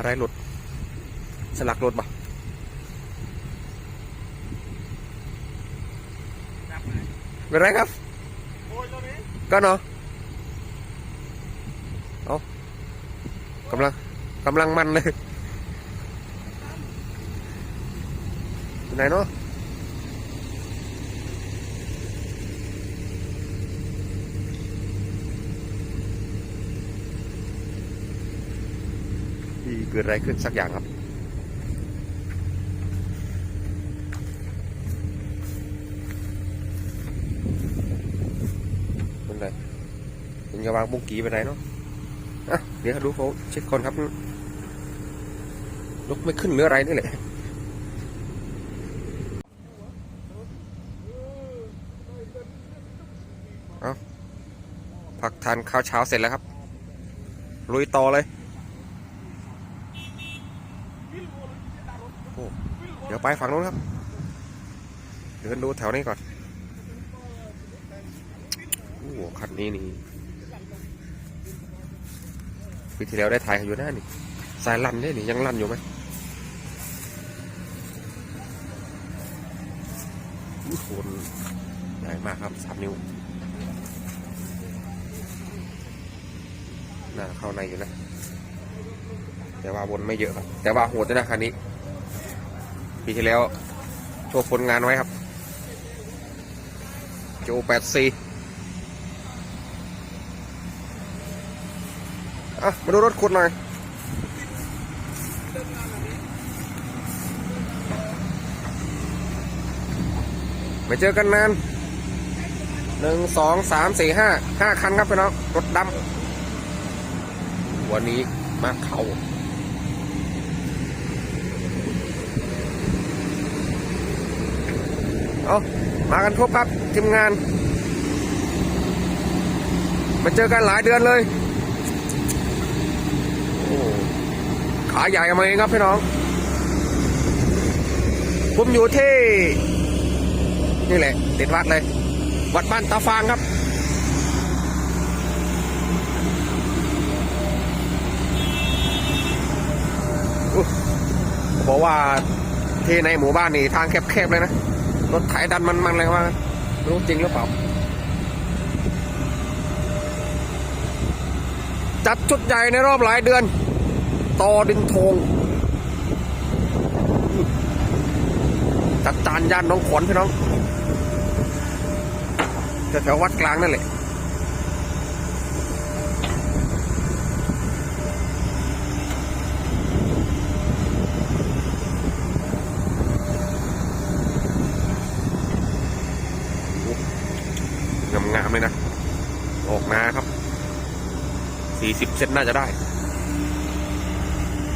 อะไรหลุด สลักหลุดปะเป็นไรครับ ก็เนาะเอากำลังกำลังมันเลยไหนเนาะที่ เกิดอะไรขึ้นสักอย่างครับ เป็นไรเป็นกระวางบุ้งกีไปไหนเนาะอะเดี๋ยวดูเขาเช็คคนครับลุกไม่ขึ้นหรืออะไรนี่แหละเอาพักทานข้าวเช้าเสร็จแล้วครับลุยต่อเลยโอ้เดี๋ ยวไปฝั่งนู้นครับ เดินดูแถวนี้ก่อนโอ้โหคันนี้นี่ปีที่แล้วได้ถ่ายอยู่หน้านี่ สายลั่นเนี่ยนี่ยังลั่นอยู่ไหมอู้โคนใหญ่มากครับสามนิ้วน่าเข้าในอยู่นะ แต่ว่าบนไม่เยอะครับ แต่ว่าโหดด้วยนะคันนี้ ปีที่แล้วโชว์ผลงานไว้ครับโจแปดซีอะ มาดูรถขุดหน่อยไม่เจอกันนานหนึ่งสองสามสี่ห้าห้าคันครับพี่น้องรถดำวันนี้มาเขา เอามากันครบครับทีมงาน มาเจอกันหลายเดือนเลยขาใหญ่มาเองครับพี่น้อง ผมอยู่ที่นี่แหละ ติดวัดเลย วัดบ้านตาฟางครับ บอกว่าที่ในหมู่บ้านนี่ทางแคบๆเลยนะ รถไถดันมันมันเลยว่ารู้จริงหรือเปล่า จัดชุดใหญ่ในรอบหลายเดือน ต่อดินทงจัดจานย่านน้องขอนพี่น้องแถววัดกลางนั่นแหละ งามๆเลยนะ ออกนาครับ สิบเซนน่าจะได้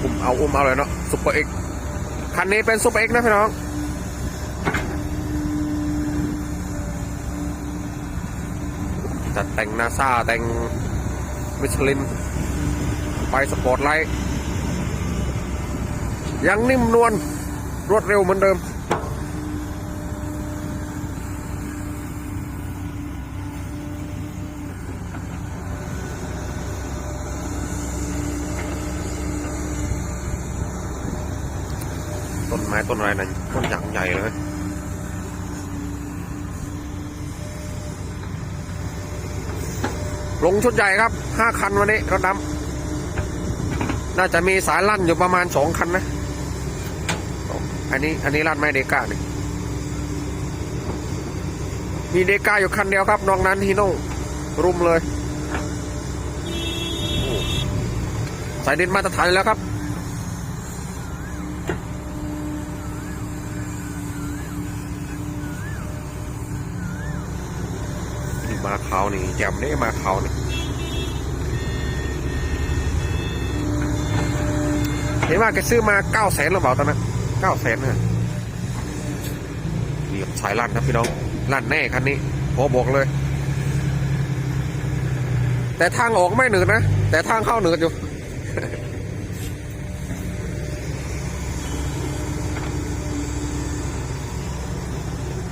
อุ้มเอาอุ้มเอาเลยเนาะซุปเปอร์เอ็กคันนี้เป็นซุปเปอร์เอ็กนะพี่น้องจัดแต่งนาซาแต่งมิชลินไปสปอร์ตไลท์ยังนิ่มนวลรวดเร็วเหมือนเดิม ม้ต้นอะไรนะต้นอย่างใหญ่เลยลงชุดใหญ่ครับห้าคันวันนี้รถดำน่าจะมีสายลั่นอยู่ประมาณสองคันนะ อันนี้อันนี้ลั่นไม่เดก้านี่มีเดก้าอยู่คันเดียวครับนอกนั้นฮีโน่รุมเลยโอ้สายดินมาตรฐานแล้วครับ มาเขานี่แจ่มนี่มาเขานี่เห็นว่าแกซื้อมาเก้าแสนหรือเปล่าตอนนั้นเก้าแสนนะนี่สายลั่นครับพี่น้องลั่นแน่คันนี้พอบอกเลย แต่ทางออกไม่หนืดนะ แต่ทางเข้าหนืดอยู่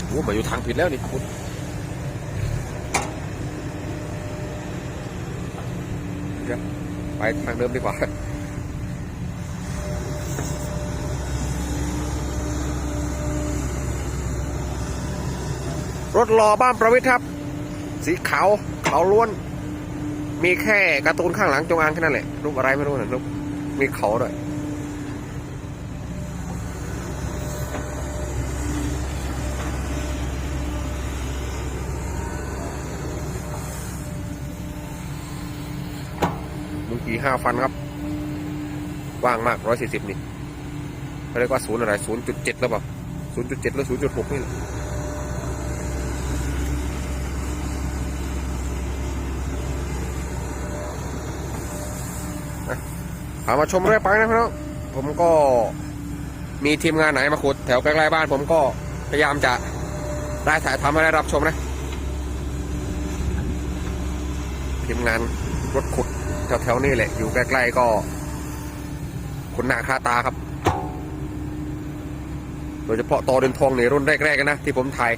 โอ้มาอยู่ทางผิดแล้วนี่คุณ เดี๋ยวไปทางเดิมดีกว่ารถรอบ้านประวิทย์ครับ สีขาวขาวล้วน มีแค่การ์ตูนข้างหลังจงอางแค่นั้นแหละรูปอะไรไม่รู้นะรูปมีเขาด้วย อีห้าฟันครับ ว่างมากร้อยสี่สิบนี่เขาเรียกว่าศูนย์อะไรศูนย์จุดเจ็ดหรือเปล่าศูนย์จุดเจ็ดหรือศูนย์จุดหกนี่แหละอะเอามาชมเรื่อยไปนะครับผมก็มีทีมงานไหนมาขุดแถวใกล้ๆบ้าน ผมก็พยายามจะได้ถ่ายทำให้ได้รับชมนะ ทีมงานรถขุด แถวๆนี่แหละ อยู่ใกล้ๆก็ คุณหน้าคาตาครับ โดยเฉพาะตอเดินทองในรุ่นแรกๆกันนะ ที่ผมถ่าย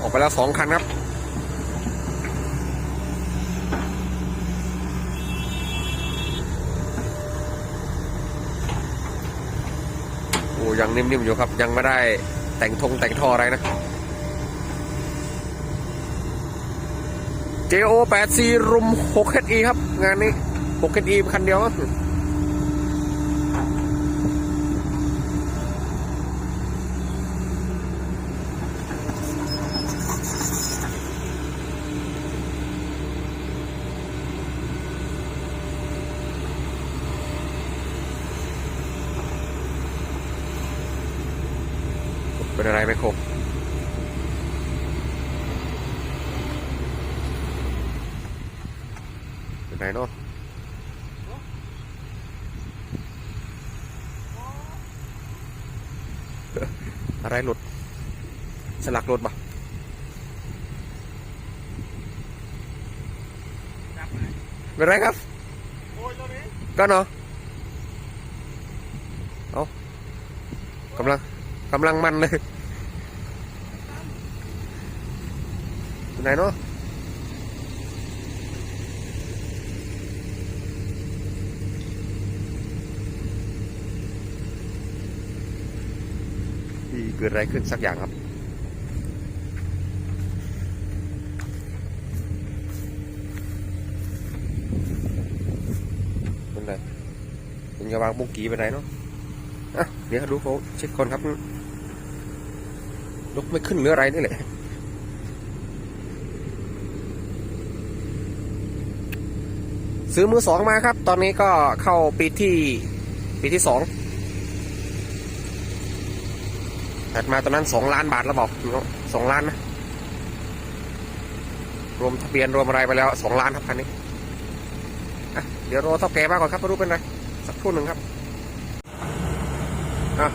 ออกไปแล้วสองคันครับ ยังนิ่มๆอยู่ครับ ยังไม่ได้แต่งทงแต่งท่ออะไรนะ JO 8 4รุม 6HE ครับ งานนี้ 6HE คันเดียว เป็นอะไรไหมโคบเป็นไรเนาะอะไรหลุด สลักหลุดปะเป็นไรครับก็เนาะเอากำลังกำลังมันเลยเป็น ไหนเนาะที่เกิดอะไรขึ้นสักอย่างครับ เป็นไรเป็นกระวางบุกกีไปไหนเนาะอะเดี๋ยวดูเขาเช็คก่อนครับ ยกไม่ขึ้นหรืออะไรนี่แหละ ซื้อมือสองมาครับ ตอนนี้ก็เข้าปีที่ปีที่สองถัดมาตอนนั้นสองล้านบาทแล้วบอกสองล้านนะรวมทะเบียนรวมอะไรไปแล้วสองล้านครับคันนี้เดี๋ยวรอเท่าแก่มาก่อนครับไม่รู้เป็นไรสักครู่หนึ่งครับอะ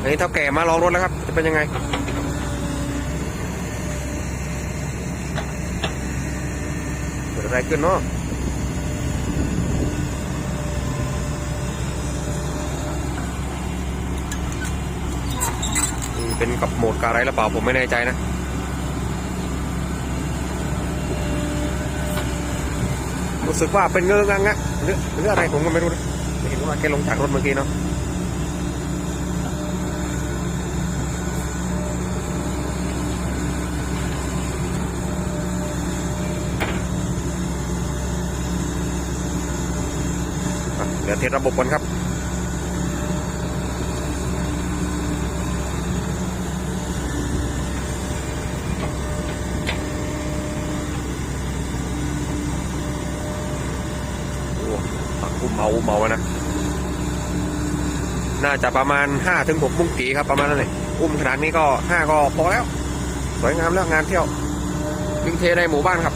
อันนี้เท่าแก่มาลองรถแล้วครับ จะเป็นยังไงเกิดอะไรขึ้นเนาะนี่ เป็นกับโหมดกับอะไรหรือเปล่าผมไม่แน่ใจนะรู้สึกว่าเป็นเงื้องังะหรือหรืออะไรผมก็ไม่รู้นะไม่เห็นว่าแกลงจากรถเมื่อกี้เนาะอะเดี๋ยวเทสระบบก่อนครับ โอ้ปักอุ้ม เมาเมานะ น่าจะประมาณห้าถึงหกมุ้งกีครับประมาณนั้นเลยอุ้มขนาดนี้ก็ห้าก็พอแล้ว สวยงามแล้วงานเที่ยววิ่งเทในหมู่บ้านครับ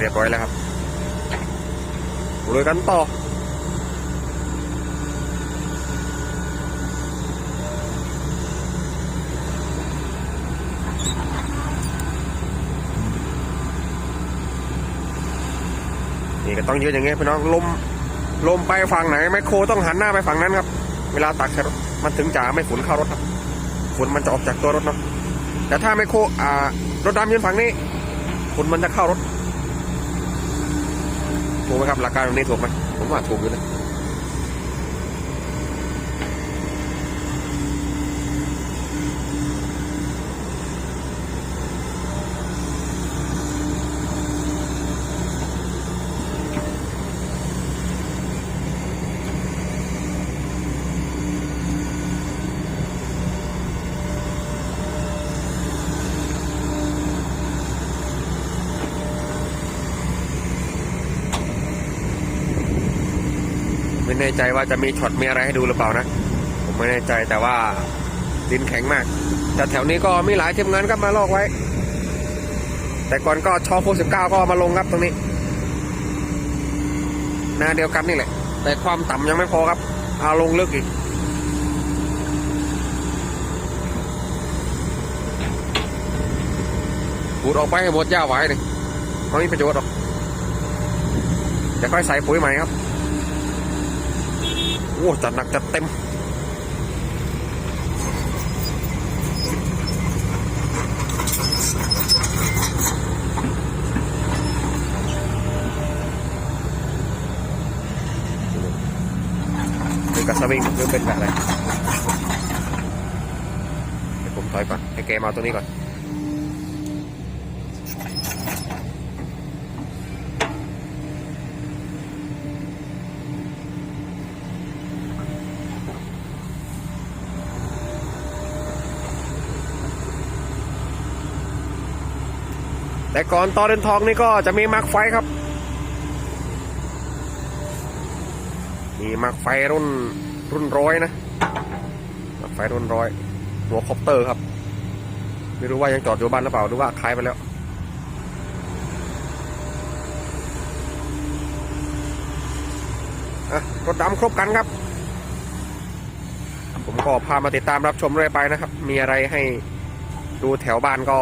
เรียบร้อยแล้วครับลุยกันต่อนี่ก็ต้องยืดอย่างเงี้ยพี่น้องลมลมไปฝั่งไหนไมโครต้องหันหน้าไปฝั่งนั้นครับ เวลาตักใส่รมันถึงจะไม่ฝุ่นเข้ารถครับฝุ่นมันจะออกจากตัวรถเนาะแต่ถ้าไมโครอ่ารถดำยืนฝั่งนี้ฝุ่นมันจะเข้ารถ ถูกไหมครับหลักการตรงนี้ถูกไหมผมว่าถูกอยู่นะ แน่ใจว่าจะมีช็อตมีอะไรให้ดูหรือเปล่านะ ผมไม่แน่ใจแต่ว่าดินแข็งมาก แต่แถวนี้ก็มีหลายทีมงานก็มาลอกไว้ แต่ก่อนก็ชอโฟสิบเก้าก็มาลงครับตรงนี้นาเดียวกันนี่แหละ แต่ความต่ำยังไม่พอครับ เอาลงลึกอีกปูดออกไปให้หมดหญ้าไว้เลยไม่มีประโยชน์หรอกเดี๋ยวค่อยใส่ปุ๋ยใหม่ครับ โอ้จัดหนักจัดเต็มเป็นกระสวิงหรือเป็นแบบอะไรผมถอยก่อน ให้แกมาเอาตรงนี้ก่อน แต่ก่อนตอนเดินทองนี่ก็จะมีมาร์กไฟครับ มีมาร์กไฟรุ่นรุ่นร้อยนะมาร์กไฟรุ่นร้อยหัวคอปเตอร์ครับ ไม่รู้ว่ายังจอดอยู่บ้านหรือเปล่าหรือว่าขายไปแล้วรถดำครบกันครับ ผมก็พามาติดตามรับชมเรื่อยไปนะครับ มีอะไรให้ดูแถวบ้านก็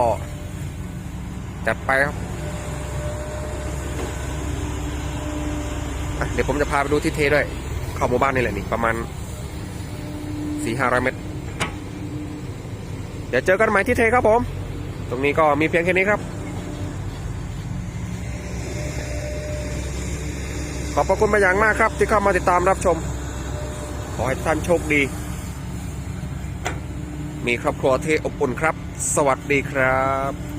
จัดไปครับเดี๋ยวผมจะพาไปดูที่เทด้วย เข้าหมู่บ้านนี่แหละนี่ประมาณสี่ห้าร้อยเมตร เดี๋ยวเจอกันใหม่ที่เทครับผม ตรงนี้ก็มีเพียงแค่นี้ครับ ขอบพระคุณมาอย่างมากครับ ที่เข้ามาติดตามรับชม ขอให้ท่านโชคดี มีครอบครัวเทอบอุ่นครับ สวัสดีครับ